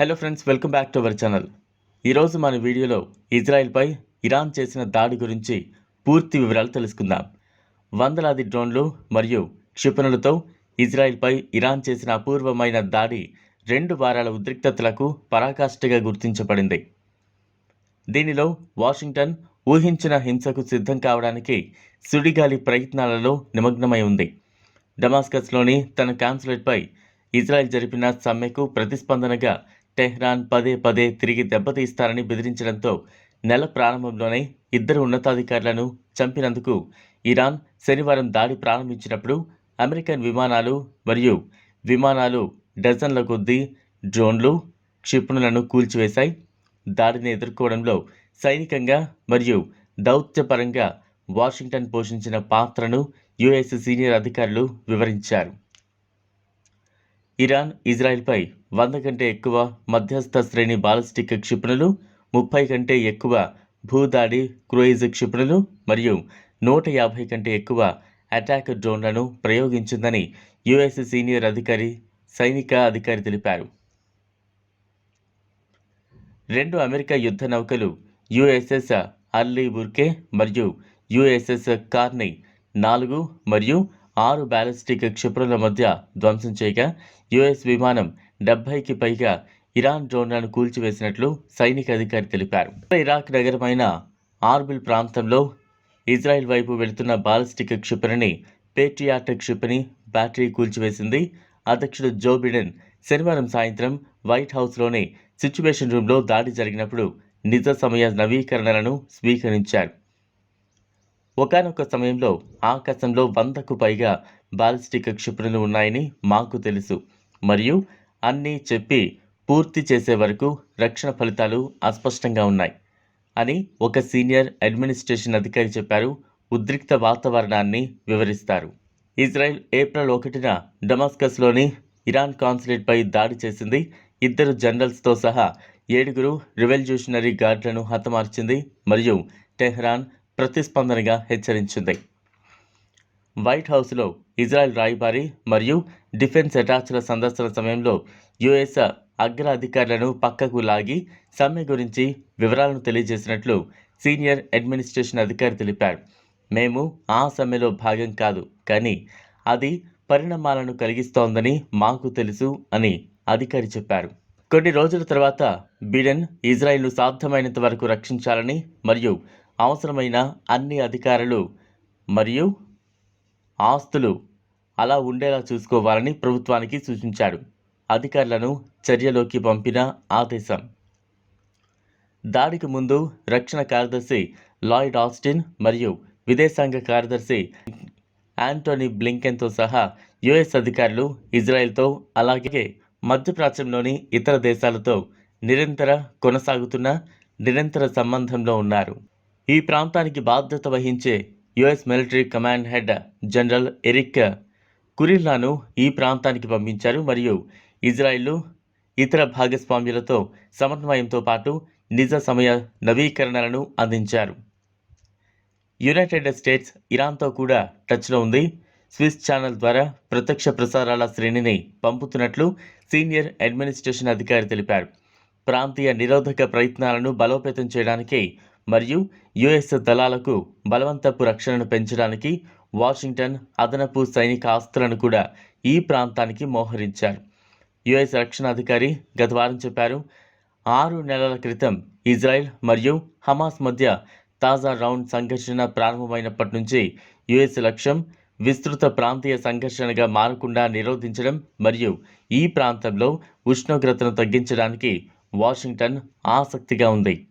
Hello friends welcome back to our channel ఈరోజు మన వీడియోలో ఇజ్రాయెల్పై ఇరాన్ చేసిన దాడి గురించి పూర్తి వివరాలు తెలుసుకుందాం. వందలాది డ్రోన్లు మరియు క్షిపణులతో ఇజ్రాయెల్పై ఇరాన్ చేసిన అపూర్వమైన దాడి రెండు వారాల ఉద్రిక్తతలకు పరాకాష్ఠగా గుర్తించబడింది. దీనిలో వాషింగ్టన్ ఊహించిన హింసకు సిద్ధం కావడానికి సుడిగాలి ప్రయత్నాలలో నిమగ్నమై ఉంది. డమాస్కస్లోని తన కాన్సులేట్పై ఇజ్రాయెల్ జరిపిన సమ్మెకు ప్రతిస్పందనగా టెహ్రాన్ పదే పదే తిరిగి దెబ్బతీస్తారని బెదిరించడంతో నెల ప్రారంభంలోనే ఇద్దరు ఉన్నతాధికారులను చంపినందుకు ఇరాన్ శనివారం దాడి ప్రారంభించినప్పుడు అమెరికన్ విమానాలు మరియు విమానాలు డజన్ల కొద్దీ డ్రోన్లు క్షిపణులను కూల్చివేశాయి. దాడిని ఎదుర్కోవడంలో సైనికంగా మరియు దౌత్యపరంగా వాషింగ్టన్ పోషించిన పాత్రను యుఎస్ సీనియర్ అధికారులు వివరించారు. ఇరాన్ ఇజ్రాయెల్పై వంద కంటే ఎక్కువ మధ్యస్థ శ్రేణి బాలిస్టిక్ క్షిపణులు ముప్పై కంటే ఎక్కువ భూదాడి క్రూయిజ్ క్షిపణులు మరియు నూట యాభై కంటే ఎక్కువ అటాక్ డ్రోన్లను ప్రయోగించిందని యుఎస్ సీనియర్ అధికారి సైనిక అధికారి తెలిపారు. రెండు అమెరికా యుద్ధ నౌకలు యుఎస్ఎస్ అర్లీ బుర్కే మరియు యుఎస్ఎస్ కార్ని నాలుగు మరియు ఆరు బ్యాలిస్టిక్ క్షిపణుల మధ్య ధ్వంసం చేయగా యుఎస్ విమానం డెబ్బైకి పైగా ఇరాన్ డ్రోన్లను కూల్చివేసినట్లు సైనిక అధికారి తెలిపారు. ఇరాక్ నగరమైన ఆర్బిల్ ప్రాంతంలో ఇజ్రాయెల్ వైపు వెళుతున్న బాలిస్టిక్ క్షిపణిని పేట్రియాట్ క్షిపణి బ్యాటరీ కూల్చివేసింది. అధ్యక్షుడు జో బిడెన్ శనివారం సాయంత్రం వైట్ హౌస్లోని సిచ్యువేషన్ రూమ్లో దాడి జరిగినప్పుడు నిజ సమయ నవీకరణలను స్వీకరించారు. ఒకనొక సమయంలో ఆకాశంలో వందకు పైగా బాలిస్టిక్ క్షిపణులు ఉన్నాయని మాకు తెలుసు. మరియు అన్నీ చెప్పి పూర్తి చేసే వరకు రక్షణ ఫలితాలు అస్పష్టంగా ఉన్నాయి అని ఒక సీనియర్ అడ్మినిస్ట్రేషన్ అధికారి చెప్పారు. ఉద్రిక్త వాతావరణాన్ని వివరిస్తారు. ఇజ్రాయెల్ ఏప్రిల్ ఒకటిన డమాస్కస్లోని ఇరాన్ కాన్సులేట్పై దాడి చేసింది. ఇద్దరు జనరల్స్తో సహా ఏడుగురు రివల్యూషనరీ గార్డులను హతమార్చింది. మరియు టెహ్రాన్ ప్రతిస్పందనగా హెచ్చరించింది. వైట్ హౌస్లో ఇజ్రాయెల్ రాయబారి మరియు డిఫెన్స్ అటాచ్ల సందర్శన సమయంలో యుఎస్ అగ్ర అధికారులను పక్కకు లాగి సమ్మె గురించి వివరాలను తెలియజేసినట్లు సీనియర్ అడ్మినిస్ట్రేషన్ అధికారి తెలిపారు. మేము ఆ సమ్మెలో భాగం కాదు కానీ అది పరిణామాలను కలిగిస్తోందని మాకు తెలుసు అని అధికారి చెప్పారు. కొన్ని రోజుల తర్వాత బిడెన్ ఇజ్రాయెల్ను సాధ్యమైనంత వరకు రక్షించాలని మరియు అవసరమైన అన్ని అధికారులు మరియు ఆస్తులు అలా ఉండేలా చూసుకోవాలని ప్రభుత్వానికి సూచించాడు. అధికారులను చర్యలోకి పంపిన ఆదేశం. దాడికి ముందు రక్షణ కార్యదర్శి లాయిడ్ ఆస్టిన్ మరియు విదేశాంగ కార్యదర్శి యాంటోనీ బ్లింకెన్తో సహా యుఎస్ అధికారులు ఇజ్రాయెల్తో అలాగే మధ్యప్రాచ్యంలోని ఇతర దేశాలతో నిరంతర కొనసాగుతున్న నిరంతర సంబంధంలో ఉన్నారు. ఈ ప్రాంతానికి బాధ్యత వహించే US military command head general Eric కురిల్లాను ఈ ప్రాంతానికి పంపించారు. మరియు ఇజ్రాయిల్ ఇతర భాగస్వామ్యులతో సమన్వయంతో పాటు నిజ సమయ నవీకరణలను అందించారు. యునైటెడ్ స్టేట్స్ ఇరాన్తో కూడా టచ్లో ఉంది. స్విస్ ఛానల్ ద్వారా ప్రత్యక్ష ప్రసారాల శ్రేణిని పంపుతున్నట్లు సీనియర్ అడ్మినిస్ట్రేషన్ అధికారి తెలిపారు. ప్రాంతీయ నిరోధక ప్రయత్నాలను బలోపేతం చేయడానికి మరియు యుఎస్ దళాలకు బలవంతపు రక్షణను పెంచడానికి వాషింగ్టన్ అదనపు సైనిక ఆస్తులను కూడా ఈ ప్రాంతానికి మోహరించారు. యుఎస్ రక్షణ అధికారి గత వారం చెప్పారు ఆరు నెలల క్రితం ఇజ్రాయెల్ మరియు హమాస్ మధ్య తాజా రౌండ్ సంఘర్షణ ప్రారంభమైనప్పటి నుంచి యుఎస్ లక్ష్యం విస్తృత ప్రాంతీయ సంఘర్షణగా మారకుండా నిరోధించడం మరియు ఈ ప్రాంతంలో ఉష్ణోగ్రతను తగ్గించడానికి వాషింగ్టన్ ఆసక్తిగా ఉంది.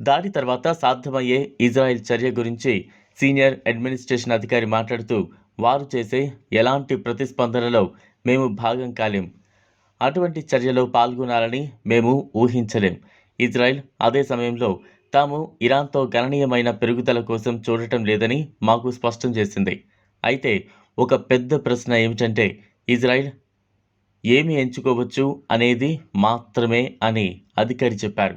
దాడి తర్వాత సాధ్యమయ్యే ఇజ్రాయెల్ చర్య గురించి సీనియర్ అడ్మినిస్ట్రేషన్ అధికారి మాట్లాడుతూ వారు చేసే ఎలాంటి ప్రతిస్పందనలో మేము భాగం కాలేం. అటువంటి చర్యలో పాల్గొనాలని మేము ఊహించలేం. ఇజ్రాయెల్ అదే సమయంలో తాము ఇరాన్తో గణనీయమైన పెరుగుదల కోసం చూడటం లేదని మాకు స్పష్టం చేసింది. అయితే ఒక పెద్ద ప్రశ్న ఏమిటంటే ఇజ్రాయెల్ ఏమి ఎంచుకోవచ్చు అనేది మాత్రమే అని అధికారి చెప్పారు.